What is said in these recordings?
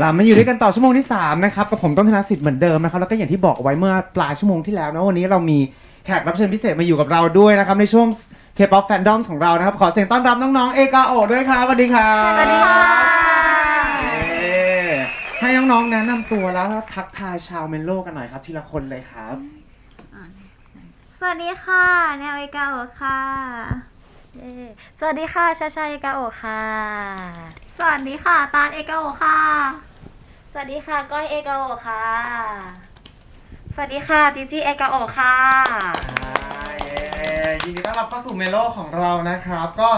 เรามาอยู่ด้วยกันต่อชั่วโมงที่3นะครับกับผมต้นธนสิทธิ์เหมือนเดิมนะครับแล้วก็อย่างที่บอกเอาไว้เมื่อปลายชั่วโมงที่แล้วนะวันนี้เรามีแขกรับเชิญพิเศษมาอยู่กับเราด้วยนะครับในช่วง K-pop Fandom ของเรานะครับ ขอเสียงต้อนรับน้องๆเอกาโอะด้วยครับสวัสดีครับสวัสดีค่ะเย้ให้น้องๆแนะนำตัวแล้วทักทายชาวเมนโลกันหน่อยครับ ทีละคนเลยครับ สวัสดีค่ะ แนวเอกาโอะค่ะเย้สวัสดีค่ะ ชาชาเอกาโอะค่ะ สวัสดีค่ะ ตาลเอกาโอะค่ะ สวัสดีค่ะ ก้อยเอกาโอะค่ะ สวัสดีค่ะจิจิเอกาโอะค่ะ เย้ยินดีต้อนรับเข้าสู่เมโลของเรานะครับ ก็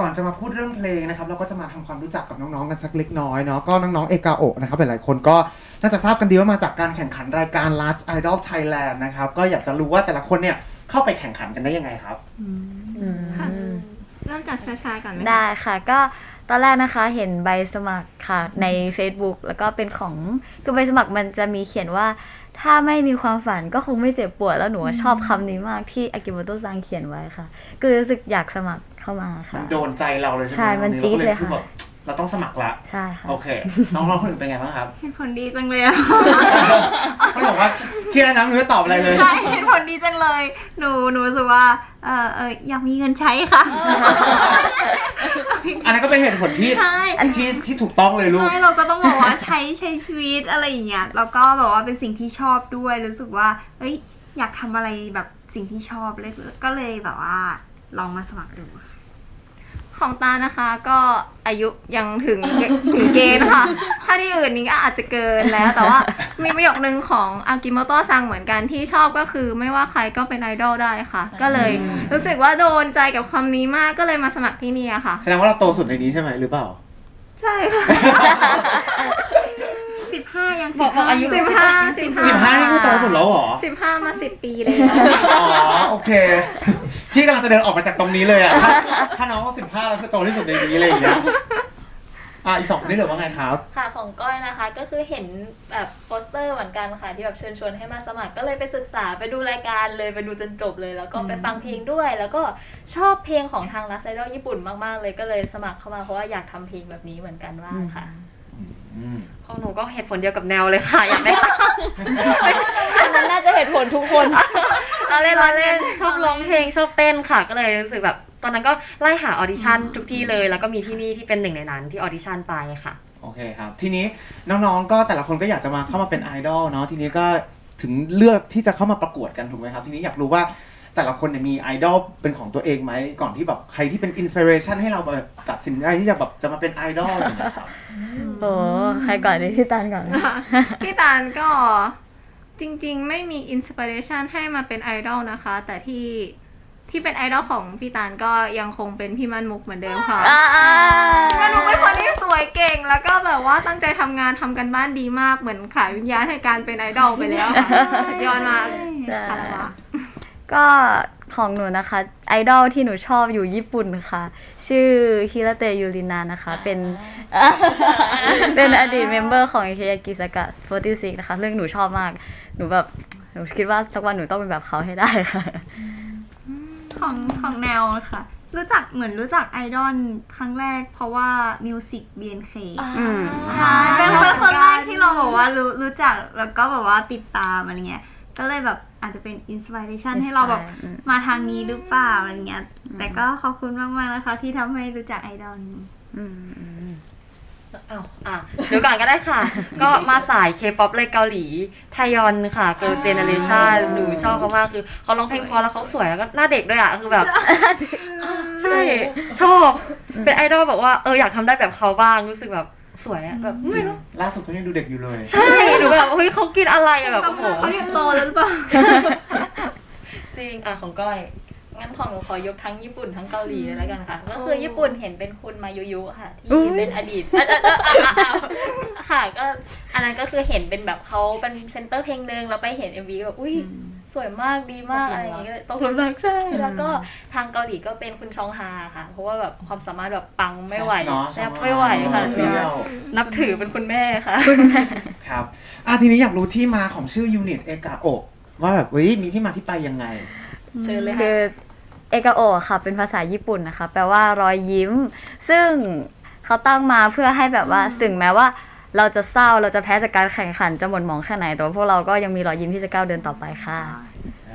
ก่อนจะมาพูดเรื่องเพลงนะครับ เราก็จะมาทำความรู้จักกับน้องๆกันสักเล็กน้อยเนาะก็น้องๆเอกาโอะนะครับหลายๆคนก็น่าจะทราบกันดีว่ามาจากการแข่งขันรายการ Last Idol Thailand นะครับก็อยากจะรู้ว่าแต่ละคนเนี่ยเข้าไปแข่งขันกันได้ยังไงครับเริ่มจากชาๆก่อนไหมได้ค่ะ ก็ ตอนแรกนะคะเห็นใบสมัครค่ะใน Facebook แล้วก็เป็นของคือใบสมัครมันจะมีเขียนว่า ถ้าไม่มีความฝันก็คงไม่เจ็บปวดแล้วหนูว่าชอบคำนี้มากที่อากิโมโตะซังเขียนไว้ค่ะก็เลยรู้สึกอยากสมัครเข้ามามัค่ะนโดนใจเราเลยใช่ไหมใช่มันจี๊ดเลยค่ะราก็รู้สึกแบบเราต้องสมัครละ ใช่ค่ะ โอเค น้องๆคนอื่นเป็นไงบ้างครับเห็นผลดีจังเลยอะ เขาบอกว่าเครียดแล้วนะไม่รู้จะตอบอะไรเลย ใช่เห็นผลดีจังเลย หนู หนูรู้สึกว่า เออเอออยากมีเงินใช้ค่ะ อันนั้นก็เป็นเหตุผลที่ใช่ ที่ที่ถูกต้องเลยลูก ใช่เราก็ต้องบอกว่าใช้ใช้ชีวิตอะไรอย่างเงี้ยแล้วก็แบบว่าเป็นสิ่งที่ชอบด้วยรู้สึกว่าเอ้ยอยากทำอะไรแบบสิ่งที่ชอบเลยก็เลยแบบว่าลองมาสมัครดูค่ะ ของตานะคะก็อายุยังถึงถึงเกณฑ์นะคะถ้าที่อื่นนี้ก็อาจจะเกินแล้ว แต่ว่ามีประโยคนึงของอากิโมโตะซังเหมือนกันที่ชอบก็คือไม่ว่าใครก็เป็นไอดอลได้ค่ะ ก็เลยรู้สึกว่าโดนใจกับคำนี้มากก็เลยมาสมัครที่นี่อะค่ะ แสดงว่าเราโตสุดในนี้ใช่ไหมหรือเปล่า ใช่ค่ะสิบห้ายังบสิอกบห้าอายุสิบห้าสิบสิบห้านี่คือโตสุดแล้วเหรอสิบห้ามาสิบปีเลยอ๋อโอเค พี่กำลังจะเดินออกมาจากตรงนี้เลยอะถ้าถ้าน้องเขาสิบห้าแล้วคือโตที่สุดในนี้เลยอย่างเงี้ยอะอีกสองคนนี่เหลือว่าไงครับ ค่ะของก้อยนะคะก็คือเห็นแบบโปสเตอร์เหมือนกันค่ะที่แบบเชิญชวนให้มาสมัครก็เลยไปศึกษาไปดูรายการเลยไปดูจนจบเลย แล้วก็ไปฟังเพลงด้วย แล้วก็ชอบเพลงของทางลัสไซดอลญี่ปุ่นมากๆเลยก็เลยสมัครเข้ามาเพราะว่าอยากทำเพลงแบบนี้เหมือนกันว่างค่ะ อืมของหนูก็เหตุผลเดียวกับแนวเลยค่ะ อยากได้ตังค์อันนั้นน่าจะเหตุผลทุกคน เราเล่นเราเล่นชอบร้องเพลงชอบเต้นค่ะก็เลยรู้สึกแบบตอนนั้นก็ไล่หาออดิชั่นทุกที่เลย แล้วก็มีที่นี่ที่เป็นหนึ่งในนั้นที่ออดิชั่นไปค่ะ โอเคครับ ทีนี้น้องๆก็แต่ละคนก็อยากจะมาเข้ามาเป็นไอดอลเนาะทีนี้ก็ถึงเลือกที่จะเข้ามาประกวดกันถูกไหมครับ ทีนี้อยากรู้ว่าแต่ละคนเนี่ยมีไอดอลเป็นของตัวเองไหมก่อนที่แบบใครที่เป็นอินสปิเรชันให้เราแบบตัดสินใจที่จะแบบจะมาเป็นไอดอลอย่างเงี้ยครับ โอ้ใครก่อนดีที่ตันก่อน พี่ตาลก็ จริงๆ ไม่มีอินสปิเรชันให้มาเป็นไอดอลนะคะ แต่ที่ที่เป็นไอดอลของพี่ตาลก็ยังคงเป็นพี่มันมุกเหมือนเดิมค่ะพี่มันมุกเป็นคนที่สวยเก่ง แล้วก็แบบว่าตั้งใจทำงานทำกันบ้านดีมากเหมือนขายวิญญาณให้การเป็นไอดอลไปแล้วค่ะสุดยอดมากใช่คารวะก็ของหนูนะคะไอดอลที่หนูชอบอยู่ญี่ปุ่นค่ะ ชื่อฮิราเตะยูรินานะคะ เป็นเป็นอดีตเมมเบอร์ของเคยากิสกะ46นะคะ เรื่องหนูชอบมาก หนูแบบหนูคิดว่าสักวันหนูต้องเป็นแบบเขาให้ได้ค่ะ ของของแนวค่ะ รู้จักเหมือนรู้จักไอดอลครั้งแรก เพราะว่ามิวสิก BNK อืม ใช่เป็นคนคนแรกที่เราบอกว่ารู้รู้จักแล้วก็แบบว่าติดตามอะไรเงี้ย ก็เลยแบบอาจจะเป็นอินสปิเรชันให้เราแบบอืม มาทางนี้หรือเปล่าอะไรเงี้ย แต่ก็ขอบคุณมาก ๆ นะคะ ที่ทำให้รู้จักไอดอลนี้ อืมอืม อ้าวอะเดี๋ยวก่อนก็ได้ค่ะ ก็มาสายเคป๊อปเลยเกาหลีไทยอนค่ะ Girl Generation หนูชอบเขามากคือเขาร้องเพลงเพอแล้วเขาสวยแล้วก็หน้าเด็กด้วยอะคือแบบ ใช่ ชอบ เป็นไอดอลแบบว่าเอออยากทำได้แบบเขาบ้างรู้สึกแบบสวยอะแบบไม่รู้ล่าสุดเขายังดูเด็กอยู่เลย ใช่หนูแบบเฮ้ยเขากินอะไรอะแบบโอ้โหเขาอยู่โตแล้วหรือเปล่าจริงอะของก้อย งั้นของหนูขอยกทั้งญี่ปุ่นทั้งเกาหลีเลยแล้วกันค่ะ ก็คือญี่ปุ่นเห็นเป็นคุณมายุยุค่ะ ที่เป็นอดีตอะอะอะอะอะค่ะก็อันนั้นก็คือเห็นเป็นแบบเขาเป็นเซนเตอร์เพลงหนึ่งแล้วไปเห็น MV ก็แบบอุ้ยสวยมากดีมากอะไรอย่างเงี้ยตกหลุมรักใช่ แล้วก็ทางเกาหลีก็เป็นคุณชองฮาค่ะ เพราะว่าแบบความสามารถแบบปังไม่ไหวเนาะแซ่บไม่ไหวค่ะเปรี้ยว นับถือเป็นคุณแม่ค่ะ ครับอะทีนี้อยากรู้ที่มาของชื่อยูนิตเอกาโอะว่าแบบเฮ้ยมีที่มาที่ไปยังไง เชิญเลยคืค่ะอ เอกาโอะค่ะเป็นภาษาญี่ปุ่นนะคะ แปลว่ารอยยิ้ม ซึ่งเขาตั้งมาเพื่อให้แบบว่าถึงแม้ว่า เราจะเศร้าเราจะแพ้จากการแข่งขันจะหม่นหมองแค่ไหนแต่ว่าพวกเราก็ยังมีรอยยิ้มที่จะก้าวเดินต่อไปค่ะ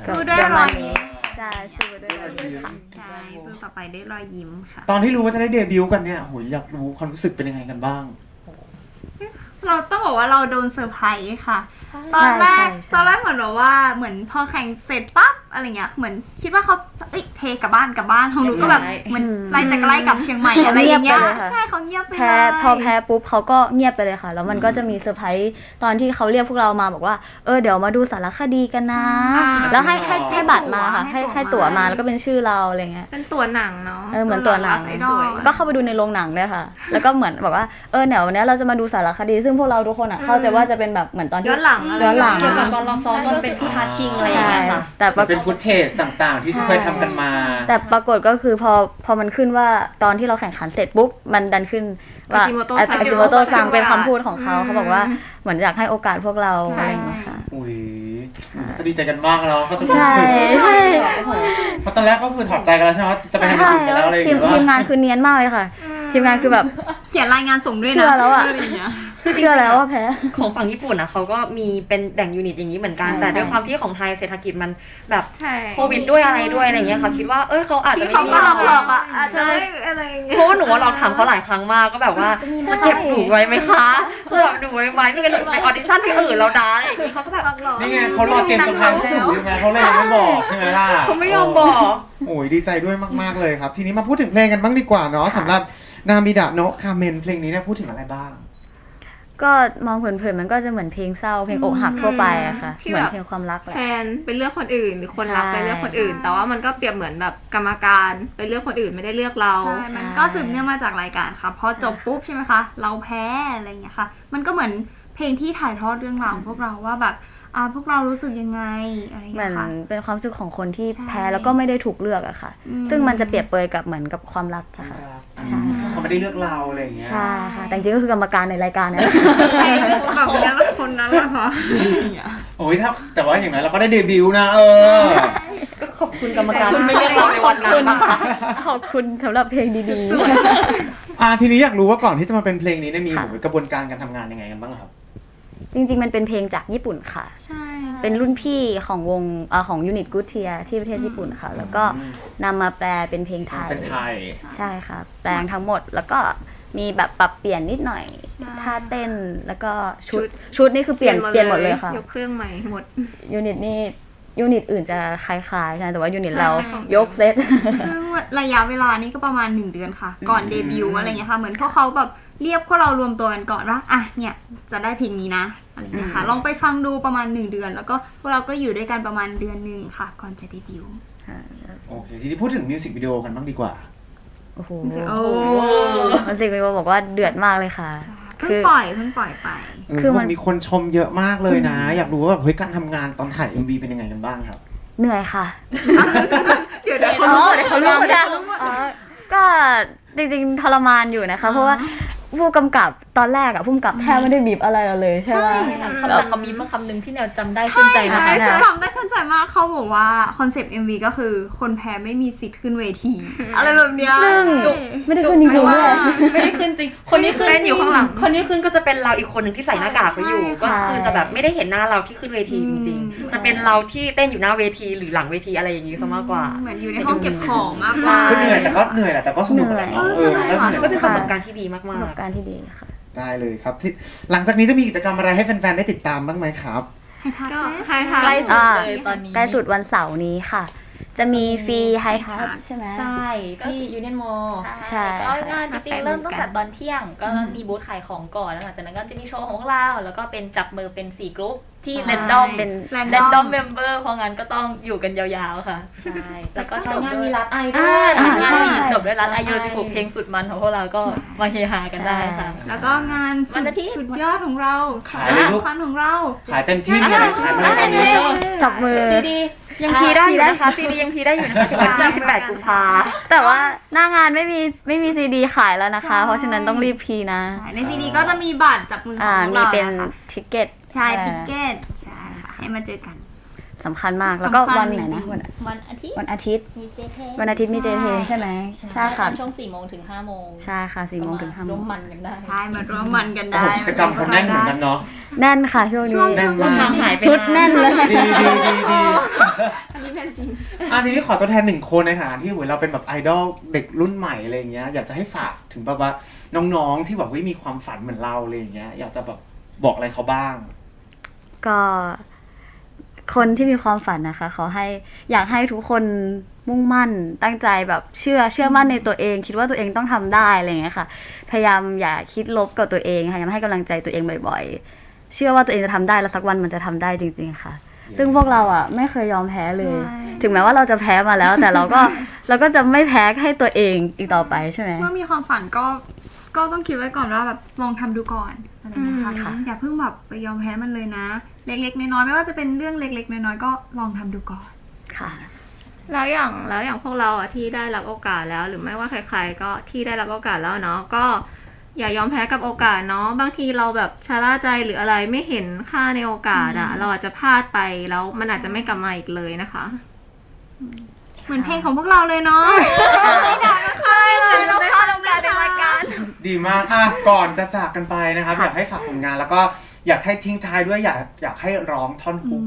สู้ด้วยรอยยิ้มใช่สู้ด้วยรอยยิ้มค่ะใช่สู้ต่อไปด้วยรอยยิ้มค่ะ ตอนที่รู้ว่าจะได้เดบิวต์กันเนี่ยโหยอยากรู้ความรู้สึกเป็นยังไงกันบ้างเราต้องบอกว่าเราโดนเซอร์ไพรส์ค่ะ ตอนแรกใช่ใช่ตอนแรกเหมือนแบบว่าเหมือนพอแข่งเสร็จปั๊บอะไรเงี้ยเหมือนคิดว่าเขาเอ้ยเทกลับบ้านกลับบ้านของหนูก็แบบเรียบร้อยเหมือนไล่จากไล่กลับเชียงใหม่อะไรอย่างเงี้ยใช่เขาเงียบไปเลแพ้ยพอแพ้ปุ๊บเขาก็เงียบไปเลยค่ะ แล้วมันก็จะมีเซอร์ไพรส์ตอนที่เขาเรียกพวกเรามาบอกว่าเออเดี๋ยวมาดูสารคดีกันนะ อ่าแล้วให้ให้ให้บัตรมาค่ะ ให้ให้ตั๋วให้ตั๋วมามาแล้วก็เป็นชื่อเราอะไรเงี้ย เป็นตัวหนังเนาะเออเหมือนตัวหนังไอดอลก็เข้าไปดูในโรงหนังด้วยค่ะ แล้วก็เหมือนแบบว่า เออเดี๋ยววันนี้เราจะมาดูสารคดี ซึ่งพวกเราทุกคนอะเข้าใจว่าจะเป็นแบบเหมือนตอนที่ย้อนหลังอะไรย้อนหลัง เกี่ยวกับตอนเราซ้อมตอนเป็นผู้ท้าชิงอะไรอย่างใช่เงี้ยค่ะ แต่ปมัรานกเป็นฏ ฟุตเทจต่างๆ ที่เคยทำกันมา แต่ปรากฏก็คือพอพอมันขึ้นว่าตอนที่เราแข่งขันเสร็จปุ๊บ มันดันขึ้นว่า Akimoto อาสั่งกิโมโตะซังให้เป็นโอกาสคำพูดของเขาเขาบอกว่าเหมือนอยากให้โอกาสพวกเราใช่ อะไรอย่างเงี้ยค่ะ อุ้ยจะดีใจกันมากแล้วก็จะใช่รู้สึกใช่เพราะตอนแรกก็คือถอดใจกันแล้วใช่ไหมว่าจะไปทำอย่างอื่นกันแล้วอะไรอย่างทีมเงี้ยทีมงานคือเนียนมากเลยค่ะ ทีมงานคือแบบ เขียนรายงานส่งด้วยนะเชื่อแล้วอะ ไรย่างเงี้ย เชื่อแล้วว่าแพ้ ของฝั่งญี่ปุ่นนะเขาก็มีเป็นแบ่งยูนิตอย่างนี้เหมือนกัน ใช่ แต่ด้วยความที่ของไทยเศรษฐกิจมันแบบใช่โควิดด้วยอะไรด้วยอะไรเงี้ยเขาคิดว่าเอ้ยเขาอาจจะที่ไม่เขามีก็หลอกหลอกๆอะอาจจะไม่อะไรอย่างเงี้ยเพราะว่าหนูว่าเราถามเขาหลายครั้งมากก็แบบว่าจะเก็บหนูไว้ไหมคะจะแบบหนูไว้ไหมไม่งั้นหนูไปออดิชั่นที่อื่นแล้วนะอะไรอย่างงี้เขาก็แบบนี่ไงเขารอเกมตัวแทนพวกหนูยังไงเขาเลยยังไม่บอกใช่ไหมล่ะเขาไม่ยอมบอก โอ้ยดีใจด้วยมากๆเลยครับ ทีนี้มาพูดถึงเพลงกันบ้างดีกว่าเนาะสำหรับนามิดะโนะคาเมนเพลงนี้เนี่ยพูดถึงอะไรบ้าง ก็มองเผินๆมันก็จะเหมือนเพลงเศร้าเพลงอกหักทั่วไปอะค่ะ ที่เหมือนแบบ เพลงความรักแหละ แฟนไปเลือกคนอื่นหรือคนรักใช่ ไปเลือกคนอื่น แต่ว่ามันก็เปรียบเหมือนแบบกรรมการไปเลือกคนอื่นไม่ได้เลือกเรา ใช่ มันก็สืบเนื่องมาจากรายการค่ะ พอจบปุ๊บใช่ไหมคะ เราแพ้อะไรอย่างเงี้ยค่ะ มันก็เหมือนเพลงที่ถ่ายทอดเรื่องราวของพวกเราว่าแบบ อ่า พวกเรารู้สึกยังไงอะไรอย่างเหมืเงี้อนยค่ะ เป็นความรู้สึกของคนที่ใช่ แพ้แล้วก็ไม่ได้ถูกเลือกอะค่ะ อืมซึ่งมันจะเปรียบเปรยกับเหมือนกับความรักอะค่ะ ใช่ค่ะเขาไม่ได้เลือกเราอะไรอย่างเงี้ยใช่ค่ะแต่จริงๆก็คือกรรมการในรายการเนี่ยแหละใช่แบบนั้นละคนนั้นละค่ะโอ้ยถ้าแต่ว่าอย่างไรเราก็ได้เดบิวต์นะเออ ก็ขอบคุณกรรมการที่ไม่เลือกเราในวันนั้นนะคะขอบคุณสำหรับเพลงดีอ่าทีนี้อยากรู้ว่าก่อนที่จะมาเป็นเพลงนี้เนี่ยมีค่ะ กระบวนการการทำงานยังไงกันบ้างครับๆ จริง ๆ มันเป็นเพลงจากญี่ปุ่นค่ะ ใช่ เป็นรุ่นพี่ของวงเอ่อของยูนิตกูเทียที่ประเทศญี่ปุ่นค่ะ แล้วก็นำมาแปลเป็นเพลงไทย เป็นไทย ใช่ค่ะ แปลงทั้งหมดแล้วก็มีแบบปรับเปลี่ยนนิดหน่อยท่าเต้นแล้วก็ชุดชุดนี่คือเปลี่ยนเปลี่ยนหมดเลยค่ะ ยกเครื่องใหม่หมด ยูนิตนี่ ยูนิตอื่นจะคล้ายๆใช่แต่ว่ายูนิตใช่เรายกเซตซึ่งระยะเวลานี้ก็ประมาณ 1 เดือนค่ะ ก่อนเดบิวต์อะไรเงี้ยค่ะ เหมือนพวกเขาแบบเรียกพวกเรารวมตัวกันก่อนว่าอะเนี่ยจะได้เพลงนี้นะอะไรเงี้ยค่ะ ลองไปฟังดูประมาณ 1 เดือน แล้วก็พวกเราก็อยู่ด้วยกันประมาณเดือนหนึ่งค่ะ ก่อนจะเดบิวต์โอเคทีนี้พูดถึงมิวสิกวิดีโอกันบ้างดีกว่า โอ้โหโอ้มันสิวิวบอกว่าเดือดมากเลยค่ะ เพิ่งปล่อยเพิ่งปล่อยไป คือมัน มีคนชมเยอะมากเลยนะ อยากรู้ว่าแบบเฮ้ยการทำงานตอนถ่าย MV เป็นยังไงกันบ้างครับ เหนื่อยค่ะ เดี๋ยวเดี๋ยวเขารู้เดี๋ยวเขารู้ ก็จริงๆทรมานอยู่นะคะ เพราะว่าผู้กำกับตอนแรกอะผู้กำกับแทบไม่ได้บีบอะไรเราเลยใช่ไหม คำแต่คำนี้มาคำหนึ่งที่แนวจำได้ขึ้นใจนะใช่คะใช่จำได้ขึ้นใจมากเขาบอกว่าคอนเซปต์ MV ก็คือคนแพ้ไม่มีสิทธิ์ขึ้นเวที อะไรแบบเนี้ย ซึ่ง ไม่ได้ขึ้นจริงๆด้วย ไม่ได้ขึ้นจริง คนนี้ขึ้นเต้นอยู่ข้างหลัง คนนี้ขึ้นก็จะเป็นเราอีกคนหนึ่งที่ใส่หน้ากากไปอยู่ ก็ใช่ คือจะแบบไม่ได้เห็นหน้าเราที่ขึ้นเวทีจริงอืมๆจะเป็นเราที่เต้นอยู่หน้าเวทีหรือหลังเวทีอะไรอย่างนี้ซะมากกว่า เหมือนอยู่ในห้องเก็บของมากกว่า คือเหนื่อยแต่ก็เหนื่อยแหละแต่ก็สนุกแหละเนาะเหเอนื่ออยมันก็เหนื่อยก็เป็นประสบการณ์ที่ดีมาประสบกการณ์ที่ดีค่ะ ได้เลยครับที่หลังจากนี้จะมีกิจกรรมอะไรให้แฟนๆได้ติดตามบ้างไหมครับ ให้ทักก็ไหมให้ทาๆใกล้สุดอ่าเลยตอนนี้ ใกล้สุดวันเสาร์นี้ค่ะ จะมีฟรีไฮทัชใช่ไหม ใช่ที่ยูเนียนมอลใช่ก็งานจริงๆเริ่มตั้งแต่ตอนเที่ยง ก็มีบูธขายของก่อนแล้วหลังจากนั้นก็จะมีโชว์ของเรา แล้วก็เป็นจับมือเป็นสี่กรุ๊ปที่ใช่เรนดอมเป็นแรนเรดนอดอมมเมมเบอร์เพราะงั้นก็ต้องอยู่กันยาวๆค่ะ ใช่ แล้วก็จบงานด้วยมีรัดไอด้อ่าวยอ่าใช่ใช่ใช่จบด้วยร้านไอโยชิคุเพลงสุดมันของพวกเราก็มาเฮฮากันได้ค่ะ แล้วก็งานวัสุนดอาทิตย์สุดยอดของเราขายเลยลูกสำคัญของเรา ขายเต็มที่มีอะไรขายมาเลยตอนนี้จับมือซีดี ยังพีได้อยู่นะคะซีดียังพีได้อยู่นะคะถึงวันที่18กุมภาแต่ว่าหน้างานไม่มีไม่มีซีดีขายแล้วนะคะใช่เพราะฉะนั้นต้องรีบพีนะ ในซีดีก็จะมีบัตรจับมือขอ่าองมีเราเป็นนะคะทิกเก็ต ใช่พิกเก็ตใช่ค่ะให้มาเจอกัน สำคัญมากแล้วก็สำคัญวันไหนจรินะงๆวันวันอาทิตย์วันอาทิตย์มีเจเทวันอาทิตย์มีเจเทใช่ไหมใช่ค่ะช่วงสี่โมงถึงห้าโมงใช่ค่ะสี่โมงถึงห้าโมร่วงมมันกันได้ใช่มาร่วมมันกันโอ้ได้โหกิจกรรมคนแน่นเหมือนกันเนาะแน่นค่ะช่วงนี้แน่นมากทางหายไปชุดแน่นเลยดีดีดีดีอันนี้แม่นจริงอันนี้ขอตัวแทนหนึ่งคนในฐานะที่เหมือนเราเป็นแบบไอดอลเด็กรุ่นใหม่อะไรอย่างเงี้ยอยากจะให้ฝากถึงแบบว่าน้องๆที่แบบว่ามีความฝันเหมือนเราอะไรอย่างเงี้ยอยากจะแบบบอกอะไรเขาบ้าง ก็ คนที่มีความฝันนะคะ ขอให้อยากให้ทุกคนมุ่งมั่นตั้งใจแบบเชื่อเชื่อมั่นในตัวเอง คิดว่าตัวเองต้องทำได้อะไรอย่างเงี้ยค่ะ พยายามอย่าคิดลบกับตัวเองค่ะพยายามให้กำลังใจตัวเองบ่อยๆ เชื่อว่าตัวเองจะทำได้แล้วสักวันมันจะทำได้จริง ๆ ค่ะ ซึ่งพวกเราอะไม่เคยยอมแพ้เลยใช่ถึงแม้ว่าเราจะแพ้มาแล้ว แต่เราก็เราก็จะไม่แพ้ให้ตัวเองอีกต่อไปใช่ไหมเมื่อมีความฝันก็ก็ต้องคิดไว้ก่อนว่าแบบลองทำดูก่อน อะไรอย่างเงี้ยค่ะอืมค่ะ อย่าเพิ่งแบบไปยอมแพ้มันเลยนะ เล็กๆน้อยๆไม่ว่าจะเป็นเรื่องเล็ก ๆ น้อยๆก็ลองทำดูก่อนค่ะ แล้วอย่างแล้วอย่างพวกเราอะที่ได้รับโอกาสแล้ว หรือไม่ว่าใครๆก็ที่ได้รับโอกาสแล้วเนาะก็อย่ายอมแพ้กับโอกาสเนาะบางทีเราแบบชะล่าใจหรืออะไรไม่เห็นค่าในโอกาสอะเราอาจจะพลาดไปแล้วมันอาจจะไม่กลับมาอีกเลยนะคะ เหมือนเพลงของพวกเราเลยเนาะ ไม่ดังนะคะ ดีมากอะก่อนจะจากกันไปนะครับ อยากให้ฝากผลงานแล้วก็อยากให้ทิ้งท้ายด้วยอยากอยากให้ร้องท่อนฮุก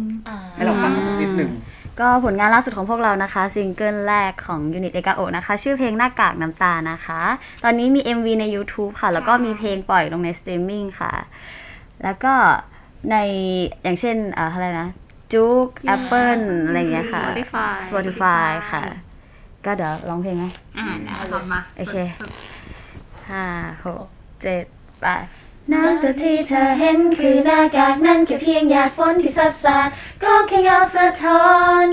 ให้เราฟังกันสักนิดหนึ่งก็ผลงานล่าสุดของพวกเรานะคะซิงเกิลแรกของยูนิตเอกาโอนะคะ ชื่อเพลงหน้ากากน้ำตานะคะ ตอนนี้มี MV ใน YouTube ค่ะ แล้วก็มีเพลงปล่อยลงในสตรีมมิ่งค่ะ แล้วก็ในอย่างเช่นอ่าอะไรนะจุก Apple อะไรอย่างเงี้ยค่ะ Spotify Spotify ค่ะ ก็เดี๋ยวร้องเพลงไหมอ่านะลองมาโอเคสุด ห้าหกเจ็ดแปดน้ำตัวที่เธอเห็นคือหน้ากากนั่นแค่เพียงหยาดฝนที่สัดสาดก็แค่เงาสะท้อน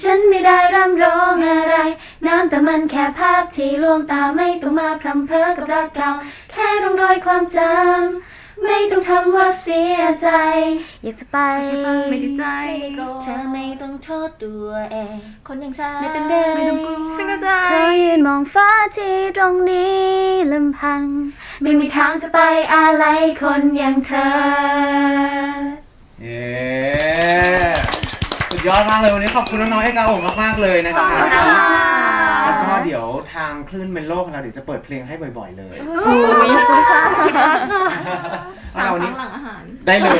ฉันไม่ได้ร่ำร้องอะไร น้ำแต่มันแค่ภาพที่ลวงตาไม่ต้องมาพรำเพ้อกับรักเก่าแค่ร่องรอยความจำ ไม่ต้องทำว่าเสียใจ อยากจะไปไม่ได้ใจเธอไม่ต้องโทษตัวเองคนอย่างฉันไม่เป็นไรไม่ต้องกลัวฉันก็ใจเธอยืนมองฟ้าที่ตรงนี้ลำพัง ไม่มีทางจะไปอะไรคนอย่างเธอ เย้สุดยอดมากเลยวันนี้ขอบคุณน้องๆเอกาโอ่งมากๆเลยนะครับ แล้วก็เดี๋ยวทางคลื่นเมนโลของเราเดี๋ยวจะเปิดเพลงให้บ่อยๆเลยสามเอาวันครั้นี้งหลังอาหาร ได้เลย